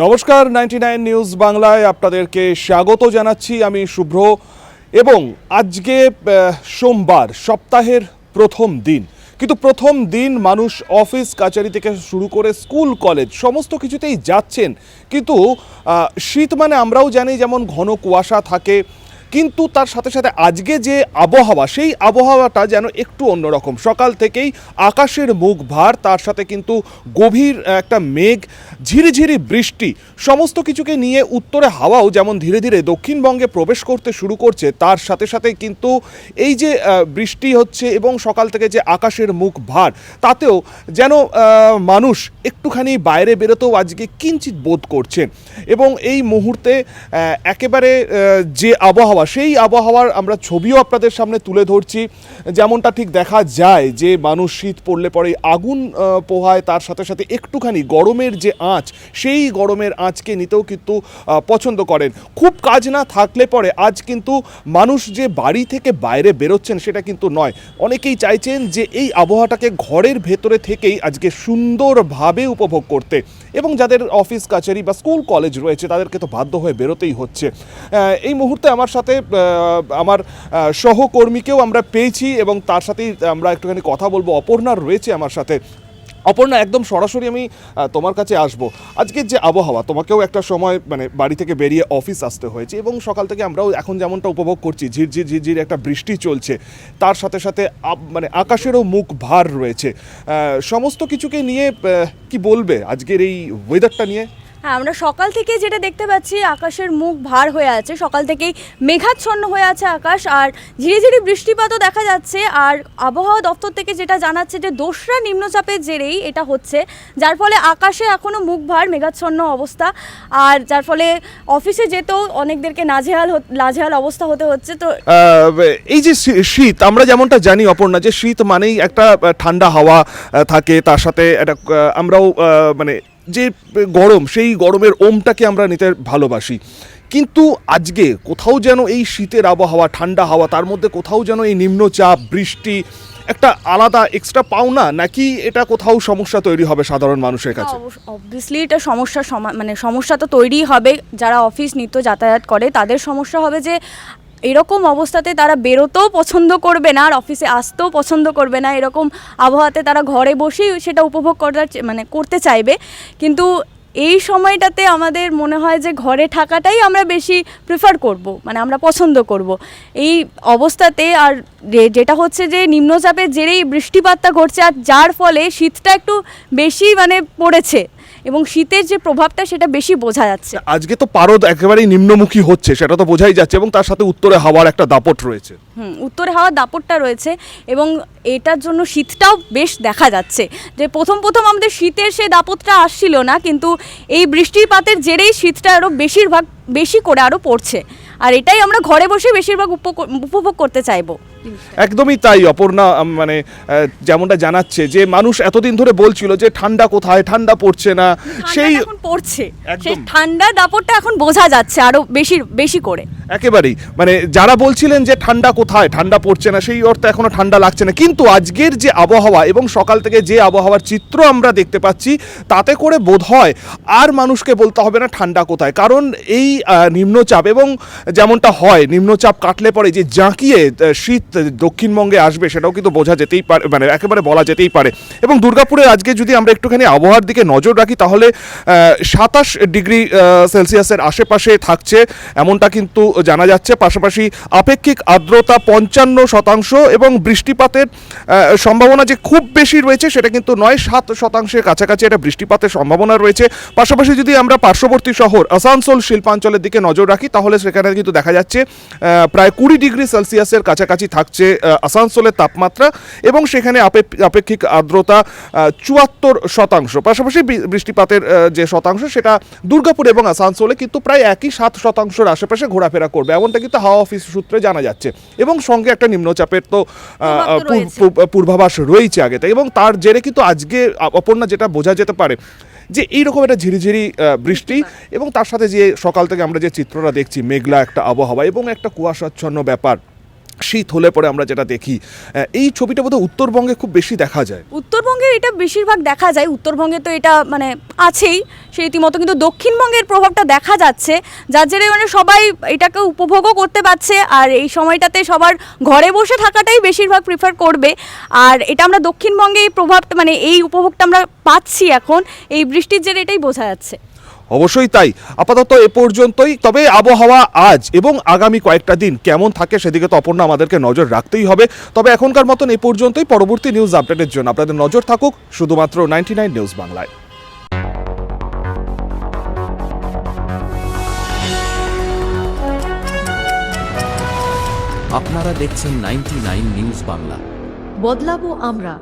নমস্কার, ninety news বাংলায় আপনাদেরকে স্বাগত জানাচ্ছি আমি শুভ্র এবং আজকে সোমবার, সপ্তাহের প্রথম দিন। কিন্তু প্রথম দিন মানুষ অফিস, কাচারি থেকে শুরু করে স্কুল, কলেজ সমস্ত কিছুতেই যাচ্ছেন। কিন্তু শীত মানে আমরাও জানি যেমন ঘন কুয়াশা থাকে কিন্তু তার সাথে সাথে আজকে যে আবহাওয়া, সেই আবহাওয়াটা যেন একটু অন্যরকম। সকাল থেকেই আকাশের মুখ ভার, তার সাথে কিন্তু গভীর একটা মেঘ, ঝিরিঝিরি বৃষ্টি, সমস্ত কিছুকে নিয়ে উত্তরে হাওয়াও যেমন ধীরে ধীরে দক্ষিণবঙ্গে প্রবেশ করতে শুরু করছে, তার সাথে সাথে কিন্তু এই যে বৃষ্টি হচ্ছে এবং সকাল থেকে যে আকাশের মুখ ভার, তাতেও যেন মানুষ একটুখানি বাইরে বেরোতেও আজকে কিঞ্চিত বোধ করছে এবং এই মুহূর্তে একেবারে যে আবহাওয়া সেই আবহাওয়ার আমরা ছবিও আপনাদের সামনে তুলে ধরছি। যেমনটা ঠিক দেখা যায় যে মানুষ শীত পড়লে পরে আগুন পোহায়, তার সাথে সাথে একটুখানি গরমের যে আঁচ, সেই গরমের আঁচকে নিতেও কিন্তু পছন্দ করেন। খুব কাজ না থাকলে পরে আজ কিন্তু মানুষ যে বাড়ি থেকে বাইরে বেরোচ্ছেন সেটা কিন্তু নয়। অনেকেই চাইছেন যে এই আবহাওয়াটাকে ঘরের ভেতরে থেকেই আজকে সুন্দরভাবে উপভোগ করতে। এবং যাদের অফিস, কাচারি বা স্কুল, কলেজ রয়েছে, তাদেরকে তো বাধ্য হয়ে বেরোতেই হচ্ছে। এই মুহূর্তে আমার সাথে আহ, আমার সহকর্মীকেও আমরা পেয়েছি এবং তার সাথেই আমরা একটুখানি কথা বলব। অপর্ণা রয়েছে আমার সাথে। অপর্ণা একদম সরাসরি আমি তোমার কাছে আসব। আজকের যে আবহাওয়া তোমাকেও একটা সময় মানে বাড়ি থেকে বেরিয়ে অফিস আসতে হয়েছে এবং সকাল থেকে আমরাও এখন যেমনটা উপভোগ করছি ঝিরঝির ঝিরঝির একটা বৃষ্টি চলছে। তার সাথে সাথে মানে আকাশেরও মুখ ভার রয়েছে। সমস্ত কিছুকে নিয়ে কি বলবে আজকের এই ওয়েদারটা নিয়ে? হ্যাঁ আমরা সকাল থেকে যেটা দেখতে পাচ্ছি, আকাশের মুখ ভার হয়ে আছে। সকাল থেকেই মেঘাচ্ছন্ন হয়ে আছে আকাশ, আর ঝিরি ঝিরি বৃষ্টিপাতও দেখা যাচ্ছে। আর আবহাওয়া দপ্তর থেকে যেটা জানাচ্ছে যে, দোসরা নিম্নচাপের জেরেই এটা হচ্ছে, যার ফলে আকাশে এখনও মুখ ভার, মেঘাচ্ছন্ন অবস্থা। আর যার ফলে অফিসে যেতেও অনেকদেরকে নাজেহাল নাজেহাল অবস্থা হতে হচ্ছে। তো এই যে শীত, আমরা যেমনটা জানি, অপর্ণা, যে শীত মানেই একটা ঠান্ডা হাওয়া থাকে। তার সাথে একটা আমরাও মানে যে গরম, সেই গরমের ওমটাকে আমরা নিতে ভালোবাসি। কিন্তু আজকে কোথাও যেন এই শীতের আবহাওয়া, ঠান্ডা হাওয়া, তার মধ্যে কোথাও যেন এই নিম্নচাপ, বৃষ্টি, একটা আলাদা এক্সট্রা পাওনা, নাকি এটা কোথাও সমস্যা তৈরি হবে সাধারণ মানুষের কাছে? অবভিয়াসলি এটা সমস্যা সমা- মানে সমস্যা তো তৈরিই হবে। যারা অফিস নিত্য যাতায়াত করে, তাদের সমস্যা হবে যে এরকম অবস্থাতে তারা বেরোতেও পছন্দ করবে না আর অফিসে আসতেও পছন্দ করবে না। এরকম আবহাওয়াতে তারা ঘরে বসেই সেটা উপভোগ করার মানে করতে চাইবে। কিন্তু এই সময়টাতে আমাদের মনে হয় যে ঘরে থাকাটাই আমরা বেশি প্রিফার করব মানে আমরা পছন্দ করব। এই অবস্থাতে আর যেটা হচ্ছে যে নিম্নচাপের জেরেই বৃষ্টিপাতটা ঘটছে আর যার ফলে শীতটা একটু বেশি মানে পড়েছে। এবং শীতের যে প্রভাবটা সেটা বেশি বোঝা যাচ্ছে। আজকে তো পারদ একেবারেই নিম্নমুখী হচ্ছে সেটা তো বোঝাই যাচ্ছে এবং তার সাথে উত্তরে হাওয়ার একটা দাপট রয়েছে। হুম উত্তরে হাওয়ার দাপটটা রয়েছে এবং এটার জন্য শীতটাও বেশ দেখা যাচ্ছে। যে প্রথম প্রথম আমাদের শীতের সেই দাপটটা আসছিল না কিন্তু এই বৃষ্টিপাতের জেরেই শীতটা আরও বেশিরভাগ বেশি করে আরও পড়ছে। আর এটাই আমরা ঘরে বসে বেশিরভাগ উপ- উপভোগ করতে চাইব। একদমই তাই অপর্ণা মানে যেমনটা জানাচ্ছে যে মানুষ এতদিন ধরে বলছিল যে ঠান্ডা কোথায় ঠান্ডা পড়ছে না সেই পড়ছে। সেই ঠান্ডার দাপটটা এখন বোঝা যাচ্ছে আরও বেশি বেশি করে একেবারেই মানে যারা বলছিলেন যে ঠান্ডা কোথায় ঠান্ডা পড়ছে না সেই অর্থে এখনও ঠান্ডা লাগছে না কিন্তু আজকের যে আবহাওয়া এবং সকাল থেকে যে আবহাওয়ার চিত্র আমরা দেখতে পাচ্ছি তাতে করে বোধ হয় আর মানুষকে বলতে হবে না ঠান্ডা কোথায় কারণ এই নিম্নচাপ এবং যেমনটা হয় নিম্নচাপ কাটলে পরে যে জাঁকিয়ে শীত দক্ষিণবঙ্গে আসবে সেটাও কিন্তু বোঝা যেতেই পারে মানে একেবারে বলা যেতেই পারে। এবং দুর্গাপুরে আজকে যদি আমরা একটুখানি আবহাওয়ার দিকে নজর রাখি, তাহলে সাতাশ ডিগ্রি সেলসিয়াসের আশেপাশে থাকছে, এমনটা কিন্তু জানা যাচ্ছে। পাশাপাশি আপেক্ষিক আর্দ্রতা পঞ্চান্ন শতাংশ এবং বৃষ্টিপাতের সম্ভাবনা যে খুব বেশি রয়েছে, সেটা কিন্তু নয়, সাত শতাংশের কাছাকাছি এটা বৃষ্টিপাতের সম্ভাবনা রয়েছে। পাশাপাশি যদি আমরা পার্শ্ববর্তী শহর, আসানসোল শিল্পাঞ্চলের দিকে নজর রাখি, তাহলে সেখানে কিন্তু দেখা যাচ্ছে প্রায় কুড়ি ডিগ্রি সেলসিয়াসের কাছাকাছি থাকছে। আহ, আসানসোলের তাপমাত্রা এবং সেখানে আপে- আপেক্ষিক আর্দ্রতা চুয়াত্তর শতাংশ। পাশাপাশি বৃষ্টিপাতের যে শতাংশ সেটা দুর্গাপুর এবং আসানসোলে কিন্তু প্রায় একই সাত শতাংশের আশেপাশে ঘোরাফেরা করবে। এমনটা কিন্তু হাওয়া অফিস সূত্রে জানা যাচ্ছে। এবং সঙ্গে একটা নিম্নচাপের তো পূর্বাভাস রয়েছে আগে থেকে। এবং তার জেরে কিন্তু আজকে অপর্ণা যেটা বোঝা যেতে পারে যে এইরকম একটা ঝিরিঝিরি বৃষ্টি এবং তার সাথে যে সকাল থেকে আমরা যে চিত্রটা দেখছি মেঘলা একটা আবহাওয়া এবং একটা কুয়াশাচ্ছন্ন ব্যাপার। শীত হলে পরে আমরা যেটা দেখি এই ছবিটা বোধহয় উত্তরবঙ্গে খুব বেশি দেখা যায়। উত্তরবঙ্গে এটা বেশিরভাগ দেখা যায়, উত্তরবঙ্গে তো এটা মানে আছেই, সে রীতিমতো কিন্তু দক্ষিণবঙ্গের প্রভাবটা দেখা যাচ্ছে, যার জেরে মানে সবাই এটাকে উপভোগও করতে পারছে, আর এই সময়টাতে সবার ঘরে বসে থাকাটাই বেশিরভাগ প্রিফার করবে, আর এটা আমরা দক্ষিণবঙ্গে এই প্রভাবটা মানে এই উপভোগটা আমরা পাচ্ছি এখন, এই বৃষ্টির জেরে এটাই বোঝা যাচ্ছে। অবশ্যই তাই। আপাতত এ পর্যন্তই। তবে আবহাওয়া আজ এবং আগামী কয়েকটা দিন কেমন থাকে সেদিকে তো অপর্ণা আমাদেরকে নজর রাখতেই হবে। তবে এখনকার মতন এ পর্যন্তই। পরবর্তী নিউজ আপডেটের জন্য আপনাদের নজর থাকুক শুধুমাত্র নাইনটি নিউজ বাংলায়। আপনারা দেখছেন নাইনটি নিউজ বাংলা। বদলাবো আমরা।